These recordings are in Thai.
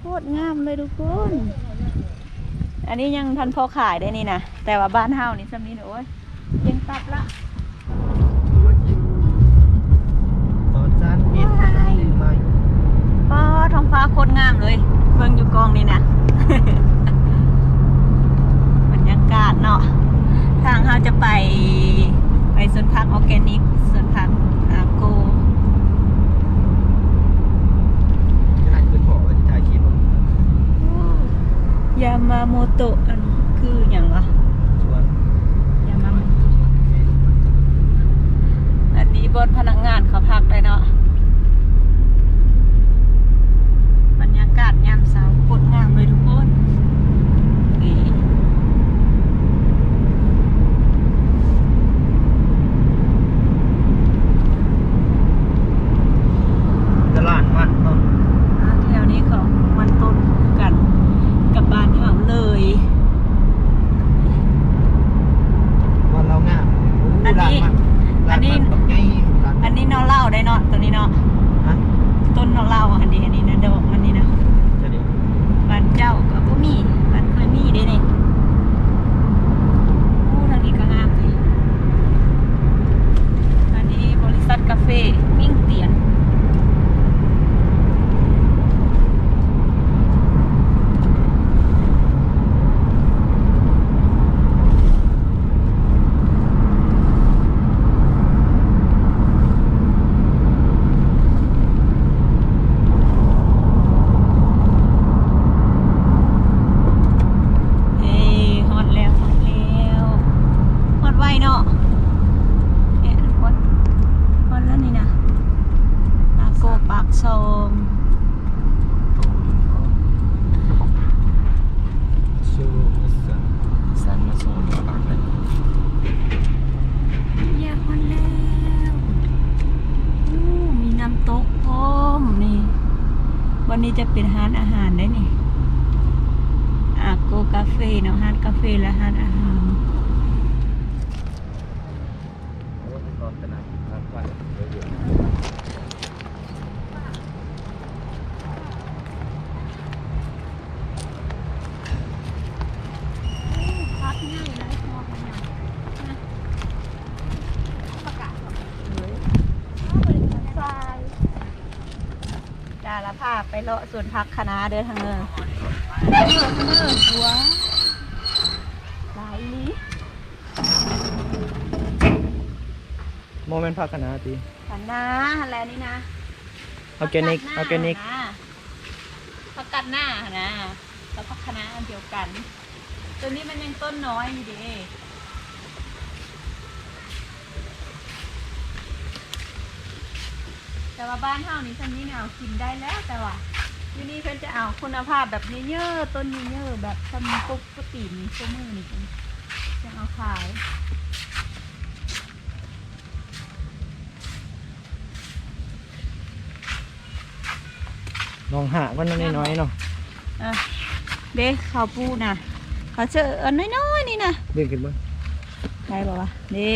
โคตรงามเลยทุกคน อันนี้ยังทันพอขายได้นี่นะแต่ว่าบ้านเฮานี่สำนี้เนี่ยโอ้ยเย็นตับละตอนจานปิดมาป้าท้องฟ้าโคตรงามเลยเบิ่งอยู่กองนี่นะบรรยากาศเนาะทางเราจะไปไปสวนผักออร์แกนิกสวนผักอาโก จะได้ขึ้นหอว่าจะถ่ายคลิป ยามาโมโตะอันคืออย่างวะชวนยามาโมโตะอันนี้บนพนักงานเขาพักได้เนาะบรรยากาศยามเช้าโคตรงามเลยทุกคนนี่ ตลาดมันเนาะ อ่าแถวนี้เขามันต้นคือกันกับบ้านเฮาเลย วันเราง่าม อันนี้อันนี้ แบบไง อันนี้เนาะเหล่าได้เนาะตัวนี้เนาะ ฮะ ต้นเนาะเหล่าอันนี้อันนี้นะดอกอันนี้นะ จะดิ บ้านเจ้าก็บ่มีบ้านเคยมีเด้นี่โอ้ทางนี้ก็งามเลยอันนี้บริษัทกาแฟมิ่งเตียน เอ้ยฮอตแล้วฮอตแล้วฮอตไวเนาะเอ๊ะทุกคนฮอตแล้วนี่นะปากโกปากซอม ชูสันสันมาโซนปากเลย อยากฮอตแล้วอู้มีน้ำตกพร้อมนี่ วันนี้จะเป็นห้านอาหารได้นี่อาโกกาเฟ่เนาะห้านกาเฟ่และห้านอาหาร โอ้ยรอขนาดนั้นไปเยอะ พักง่ายเลยมองไปอย่างนะประกาศก่อนเลยทราย ดาละภาพไปเลาะสวนพักคณะเดินทางเนินเดินทางเนินว้าวหลายลีโมเมนต์พักกันนะตีคณะอะไรนี่นะออร์แกนิกออร์แกนิกพักกัดหน้านะแล้วพักคณะอันเดียวกัน ตัวนี้มันยังต้นน้อยอยู่ดี แต่ว่าบ้านเฮานี่ฉันนี่เนี่ยเอากินได้แล้วแต่ว่าที่นี่เพิ่นจะเอาคุณภาพแบบเยอะๆต้นเยอะๆแบบทำปุ๊บก็ตีนี่ชั่วมือนี่เพิ่นจะเอาขายลองหาวันนั้นน้อยๆเนาะอะเด็กข้าวปูน่ะเขาเจออันน้อยๆนี่นะเรียกขึ้นบ้างได้บอกว่าเด้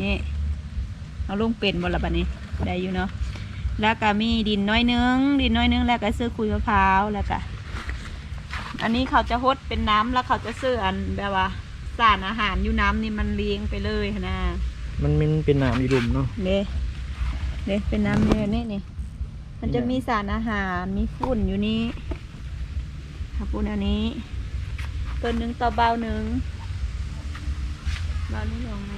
นี่เอาลุงเป็นบนละบัดนี้ ได้อยู่เนาะแล้วก็มีดินน้อยนึง ดินน้อยนึงแล้วก็ซื้อคุยมะพร้าวแล้วก็อันนี้เขาจะฮดเป็นน้ำแล้วเขาจะซื้ออันแบบว่าสารอาหารอยู่น้ำนี่มันเลี้ยงไปเลยหั้นนะมันมันเป็นหนามอีดุมเนาะเด้เด้เป็นน้ำเนี่ยนี่นี่มันจะนี่นะมีสารอาหารมีฝุ่นอยู่นี่ค่ะฝุ่นอันนี้ต้นหนึ่งต่อเบาหนึ่งเบานี่ลงไหม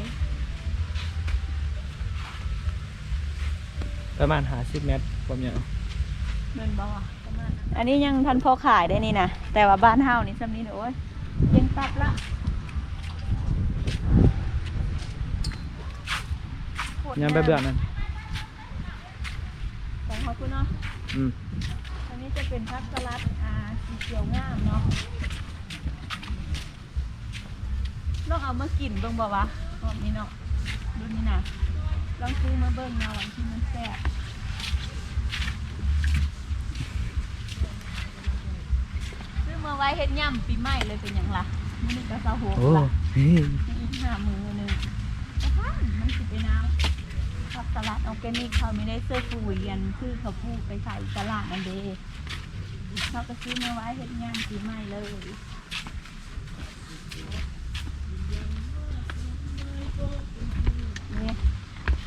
ประมาณหาสิบเมตรความยาวเงินบ่ประมาณนั้นอันนี้ยังทันพอขายได้นี่นะแต่ว่าบ้านเฮานี่สำนี้เนี่ยโอ้ยเย็นตับละโคตรงยังไปเบื่อนั่นของเขาคุณเนาะอืมอันนี้จะเป็นพักสลัดอ่าสีเขียวงามเนาะลองเอามากินเบิ่งบ่วะแบบนี้เนาะดูนี่นะ ลองซื้อมาเบิ่งเนาะวันที่มันแซ่บซื้อมาไว้เฮ็ดย่ำปีใหม่เลยเป็นหยังล่ะมื้อนี้ก็เสาหัวโอ้ละเฮ้ยอีกห้ามือหนึงก็ท่านมันสิไปน้ำผักสลัดออร์แกนิกเขาไม่ได้เสื้อปุ๋ยยันคือเขาพูดไปใส่ตลาดนั่นเด้เขาก็ซื้อมาไว้เฮ็ดงานปีใหม่เลย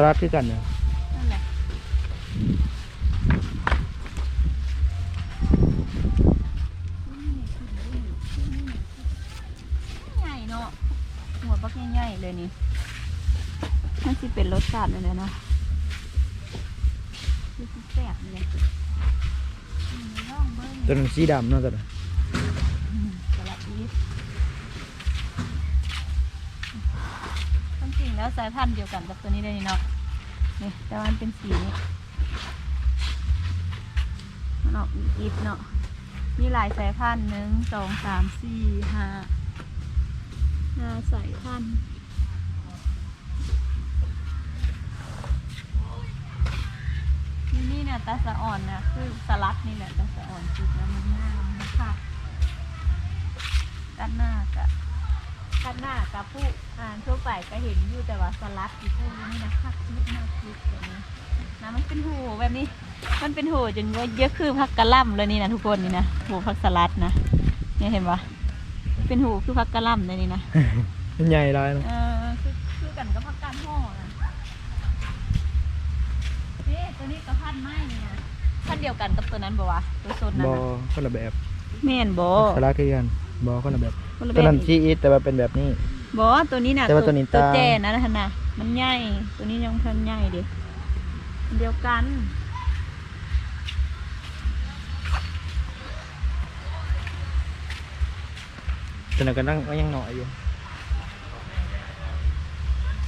สลัดคือกันเนี่ยนั่นแหละใหญ่เนาะหัวปักใหญ่ๆเลยนี่มันสิเป็นรสชาติเลยเนาะคือสิแซ่บเลยอืมลองเบิ้งตัวนั้นสีดำเนาะตัวนั้นสลัดอี ฟความจริงแล้วสายพันธุ์เดียวกันกับตัวนี้เลยนี่เนาะนี่แต่วันเป็นสีนี้มันออกอีฟเนาะมีหลายสายพันธุ์หนึ่งสองสามสี่ห้าห้าสายพันธุ์นี่นี่เนี่ยตาสะอ่อนนะคือสลัดนี่แหละตาสะอ่อนจุดแล้วมันง่ายมันค่ะด้านหน้ากะ ด้านหน้ากับผู้อ่านทั่วไปก็เห็นอยู่แต่ว่าสลัดอยู่พวกนี้นะคักนิดมากคิดแบบนี้นะมันเป็นหูแบบนี้ มันเป็นหูจนว่าเยอะคือพักกะหล่ำเลยนี่นะทุกคนนี่นะหูพักสลัดนะเนี่ยเห็นปะเป็นหูคือพักกะหล่ำเลยนี่นะมันใหญ่ได้เนาะเออคือคือกันก็พักการห่อนะเอ๊ะตัวนี้ก็พันไม้นี่นะพันเดียวกันกับตัวนั้นบ่วะตัวโซนนั้นบอนะคนละแบบแม่นบ่สลัดคือกันบอคนละแบบ คนละตัวนั้นแบบชีอิทแต่ว่าเป็นแบบนี้ บอตัวนี้น่ะแต่ว่าตัวนี้ตัวตาแจนะนะนะมันใหญ่ตัวนี้ยังพันใหญ่เดีอันเดียวกันตัวนั้นก็นั่งก็ยังหน่อยอยู่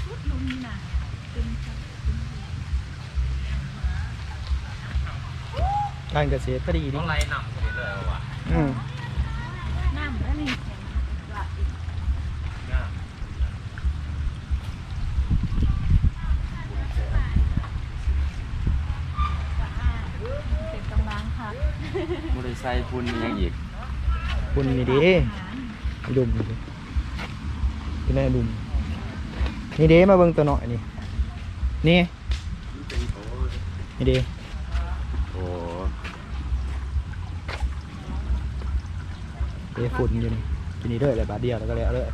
ชุดลุมนี่น่ะเป็นการเกษตรก็ดีต้ดิองไล่นำคนนี้เลยว่ะอืมน้ำแล้วนี่ว่าอีกสะอาดเสร็จกำลังค่ะ บริษัทคุณยังอีกคุณนี่ดิดุมนี่ดิคุณนี่ดุมนี่เด้มาเบิ่งตัวหน่อยนี่ นี่ นี่เด้โอ้เด้ฝุ่นอยู่นี่กินนี่เลยเลยบาทเดียวแล้วก็เลยเอาเลย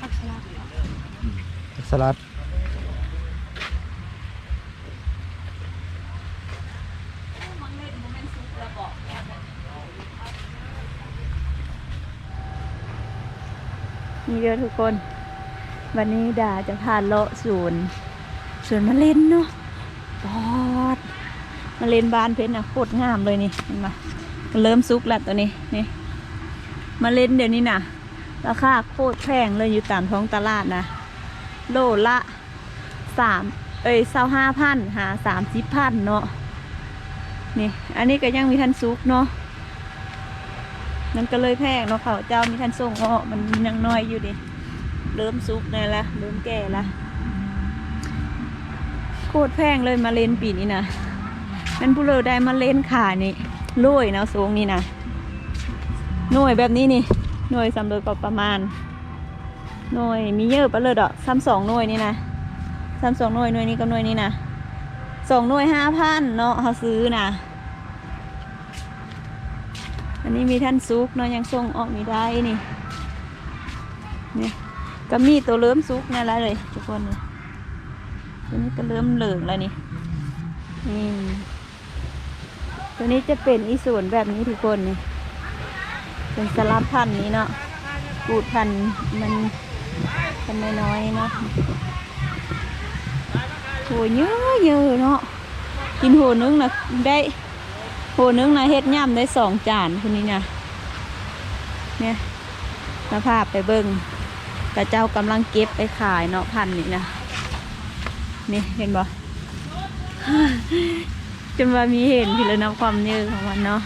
ผักสลัด สลัด มังเล่นโมเมนต์ซุปแล้วบอก นี่เด้อทุกคน วันนี้ดาจะพาเลาะสวนสวนมะเร็นเนาะปอดมะเร็นบานเพชรนะโคตรงามเลยนี่เห็นปะเริ่มซุกแล้วตัวนี้นี่มะเร็นเดี๋ยวนี้นะราคาโคตรแพงเลยอยู่ตามท้องตลาดนะ โลละสามเอ้ยเศร้าห้าพันหาสามสิบพันเนาะนี่ อันนี้ก็ยังมีทันซุกเนาะ มันก็เลยแพงเนาะเขาเจ้ามีทันส่งเนาะมันยังน้อยอยู่ดิเริ่มซุกได้ละเริ่มแก่ละโคตรแพงเลยมาเลนปีนี้นะมันผู้เลยได้มาเลนขานี่รวยนะสูงนี่นะหน่วยแบบนี้นี่หน่วยสำเร็จก็ประมาณหน่วยมีเยอะปะเลยดอกซ้ำสองหน่วยนี่นะซ้ำสองหน่วยหน่วยนี้กับหน่วยนี้นะสองหน่วยห้าพันเนาะเขาซื้อนะ อันนี้มีท่านซุกเนาะยังส่งออกไม่ได้นี่เนี่ยก็มีตัวเริ่มซุกนั่นแหละเลยทุกคนนี่ตัวนี้ก็เริ่มเหลืองแล้วนี่นี่ตัวนี้จะเป็นอีส่วนแบบนี้ทุกคนนี่เป็นสลับพันนี้เนาะปูดพันมันพันน้อยๆเนาะโหเยอะเยอะเนาะกินโหนึงนะได้ โหนึงนะเฮ็ดย่ำได้สองจานคนนี้นะเนี่ยสภาพไปเบิ้งแต่เจ้ากำลังเก็บไปขายเนาะพันนี่นะนี่เห็นบ่จนว่ามีเห็นพี่แล้วเนาะความเยอะของมันเนาะ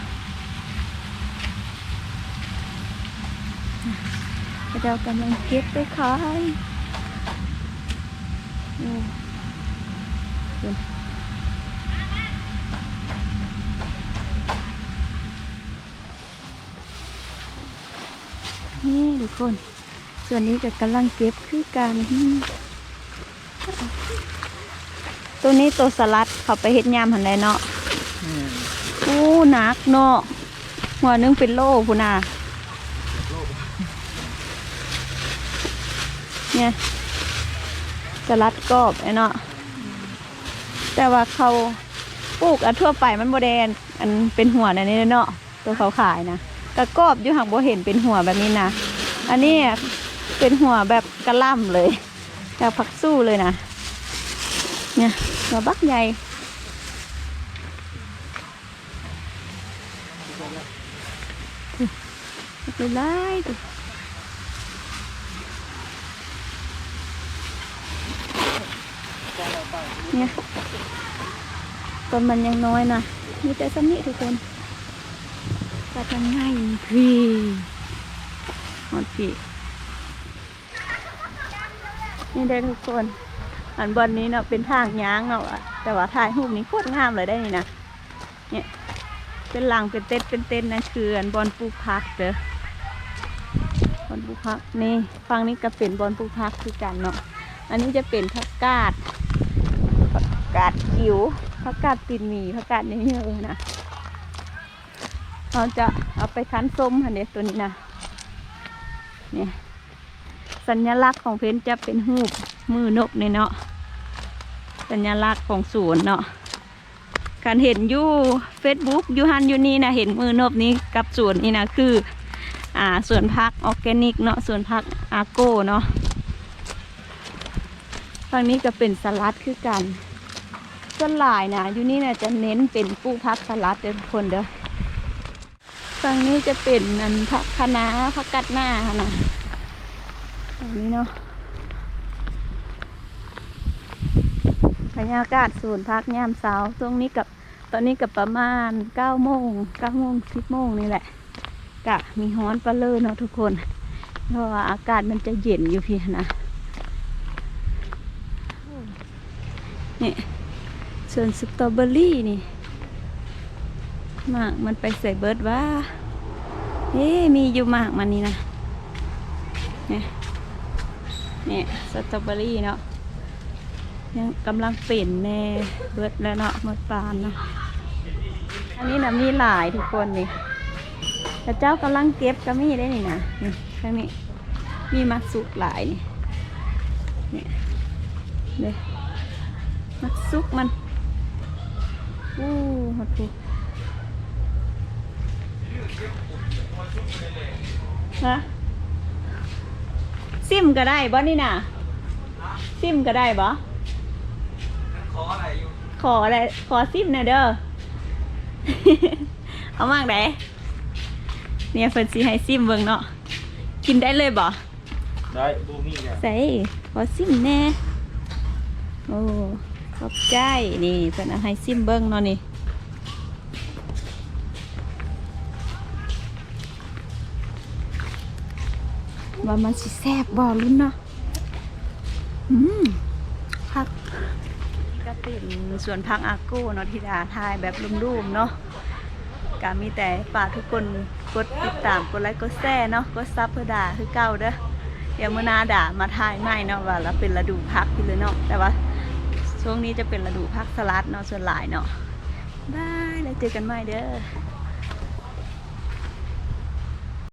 เรากำลังเก็บไปขายโอ้คุณ นี่ทุกคน ส่วนนี้ก็กำลังเก็บคือกันอืมตัวนี้ตัวสลัดเขาไปเฮ็ดยามหันไดเนาะโอ้หนักเนาะหัวหนึงเป็นโลพุ่นน่ะเนี่ยสลัดกรอบไอ้เนาะแต่ว่าเขาปลูกอันทั่วไปมันโบแดนอันเป็นหัวนั่นนี่เนาะตัวเขาขายนะ กระกอบอยู่หักโบเห็นเป็นหัวแบบนี้นะ อันนี้เป็นหัวแบบกระล่ำเลยจากผักสู้เลยนะ เนี่ยหัวบักใหญ่ไปไล่ดูเนี่ยต้นมันยังน้อยนะมีแต่สนิทุกคน ตัดยังไงพี่หมดพี่นี่ได้ทุกคน อันบนนี้เนาะเป็นทางย้างเนาะแต่ว่าถ่ายรูปนี้โคตรงามเลยได้นี่นะเนี่ยเป็นหลังเป็นเต็นเป็นเต็นนั่นคืออันบอลปลูกพักเด้อบอนปลูกผักนี่ฟังนี้ก็เป็นบอนปลูกผักคือกันเนาะอันนี้จะเป็นผักกาดผักกาดกิ๋วผักกาดตีนหมีผักกาดนี่เออนะ เราจะเอาไปคั้นส้มค่ะเนี่ยตัวนี้นะเนี่ยสัญลักษณ์ของเพนจะเป็นหูปมือนกเนี่ยเนาะสัญลักษณ์ของสวนเนาะการเห็นอยู่เฟซบุ๊กยูฮันยูนี่นะเห็นมือนบนี้กับสวนนี่นะคืออ่าสวนพักออร์แกนิกเนาะสวนพักอาโก้เนาะฝั่งนี้ก็เป็นสลัดคือกันส่วนหลายนะยูนี่นะจะเน้นเป็นปลูกพักสลัดเด้อทุกคนเด้อ ฝั่งนี้จะเป็นนันพักคณะพักกัดหน้าค่ะนะฝั่งนี้เนาะบรรยากาศสวนย์พักยามเช้าช่วงนี้กับตอนนี้กับประมาณเก้าโมงเก้าโมงสิบโมงนี่แหละกะมีฮ้อนปลาเลอเนาะทุกคน เพราะว่าอากาศมันจะเย็นอยู่พี่นะนี่ส่วนสตรอเบอรี่นี่ หมากมันไปใส่เบิร์ดว่าเอ๊มีอยู่หมากมันนี่นะเนี่ยเนี่ยสตรอเบอรี่เนาะยังกำลังเป็นแน่เบิร์ดแล้วเนาะเมื่อปานเนาะอันนี้นะมีหลายทุกคนนี่แต่เจ้ากำลังเก็บก็มีได้นี่นะนี่ข้างนี้มีมักสุกหลายนี่เนี่ยเลยมักสุกมันอู้หดปู ฮะซิมก็ได้บ่นี่น่ะ ซิมก็ได้บ่ขออะไรอยู่ขออะไรขอซิมหน่อยเด้อ เอามากไหนเนี่ยเฟินสีให้ซิมเบิ่งเนาะ กินได้เลยบ่ ได้บูมี่เนี่ยใส่ขอซิมแน่ โอ้ ขอบใจ นี่เพิ่นเอาให้ซิมเบิ่งเนาะนี่ ว่ามันสิแซ่บบ่ลุ้นเนาะอืมพักก็เป็นสวนพักอาก้เนาะที่ดาทายแบบรุ่มๆเนาะก็มีแต่ฝากทุกคนกดติดตามกดไลค์กดแชร์เนาะกดซับเพื่อด่าคือเก่าเด้อเดี๋ยวมื่อหนาด่ามาทายไม่เนาะว่าเราเป็นฤดูพักพี่เลยเนาะแต่ว่าช่วงนี้จะเป็นฤดูพักสลัดเนาะส่วนหลายเนาะบายแล้วเจอกันใหม่เด้อ